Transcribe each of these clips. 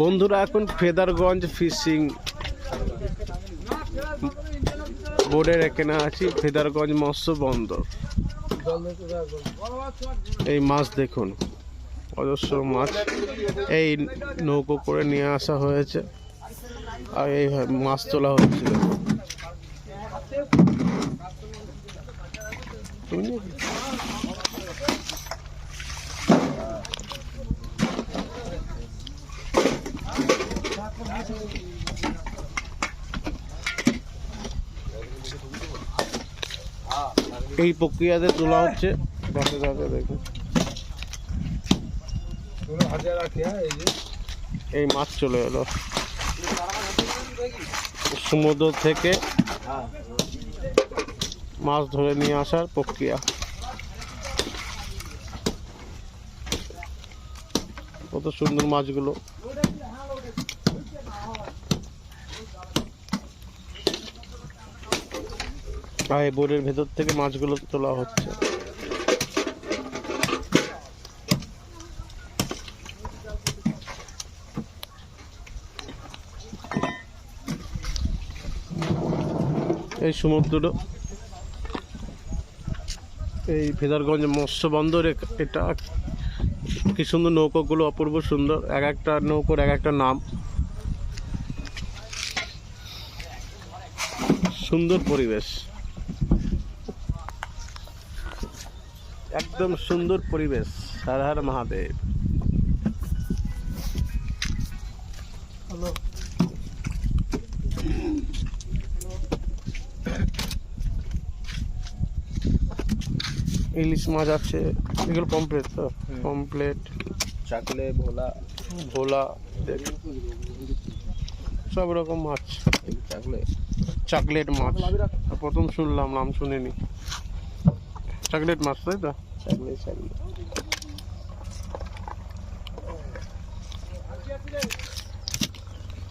বন্ধুরা, এখন ফেদারগঞ্জ ফিশিং বোর্ডের এখানে আছি, ফেদারগঞ্জ মৎস্য বন্দর। এই মাছ দেখুন, অজস্র মাছ। এই নৌকো করে নিয়ে আসা হয়েছে, আর এই মাছ তোলা হচ্ছিল। তুমি? এই প্রক্রিয়াতে তোলা হচ্ছে। দেখে দেখে। এই মাছ চলে এলো। সমুদ্র থেকে মাছ ধরে নিয়ে আসার প্রক্রিয়া। কত সুন্দর মাছগুলো। আর এই বোর্ডের ভেতর থেকে মাছগুলো তোলা হচ্ছে। এই সমুদ্র এই ফেদারগঞ্জ মৎস্য বন্দর এটা কি সুন্দর নৌকোগুলো, অপূর্ব সুন্দর। এক একটা নৌকোর এক একটা নাম। সুন্দর পরিবেশ। একদম সুন্দর পরিবেশ হর হর মহাদেব। ইলিশ মাছ আছে এগুলো পমপ্লেট তো? পমপ্লেট চাকলে ভোলা। ভোলা সব রকম মাছ। চাকলেট চকলেট মাছ। প্রথম শুনলাম নাম শুনিনি। চকলেট মাছ তাই তো?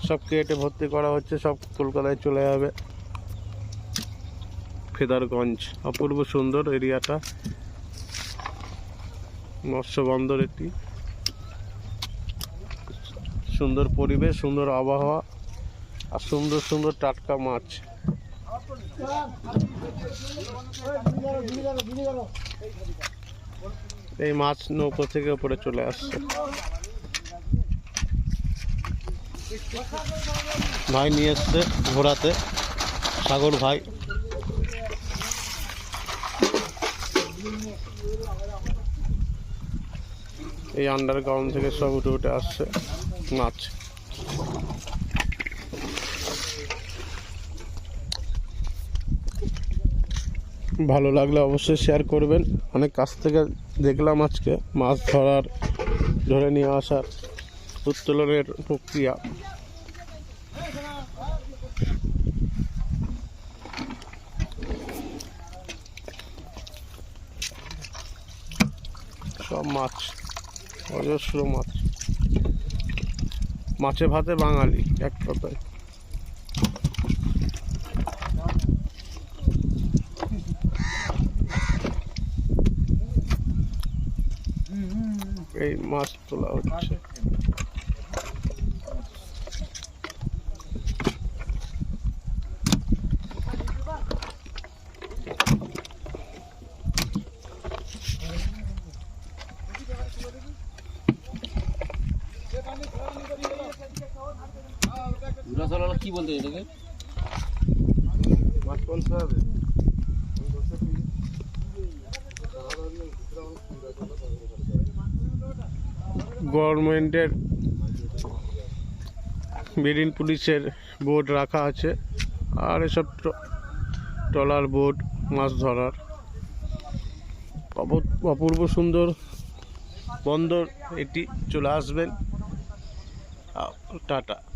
সব কেটে ভর্তি করা হচ্ছে, সব কলকাতায় চলে যাবে। ফেদারগঞ্জ, অপূর্ব সুন্দর এরিয়াটা। মৎস্য বন্দর এটি সুন্দর পরিবেশ, সুন্দর আবহাওয়া আর সুন্দর সুন্দর টাটকা মাছ। এই মাছ নৌকো থেকে উপরে চলে আসছে। ভাই নিয়ে এসছে ঘোরাতে সাগর ভাই। এই আন্ডারগ্রাউন্ড থেকে সব উঠে উঠে আসছে মাছ। ভালো লাগলে অবশ্যই শেয়ার করবেন। অনেক কাছ থেকে দেখলাম আজকে মাছ ধরার, ধরে নিয়ে আসার উত্তোলনের প্রক্রিয়া। সব মাছ, অজস্র মাছ। মাছে ভাতে বাঙালি, এক কথায়। এই মাছ তোলা হচ্ছে। কি বলতে এটাকে? মাছ কোনটা হবে? গভর্নমেন্টের মেরিন পুলিশের বোর্ড রাখা আছে, আর এসব ট্রলার বোর্ড মাছ ধরার। অপ- অপূর্ব সুন্দর বন্দর, এটি চলে আসবেন। টাটা।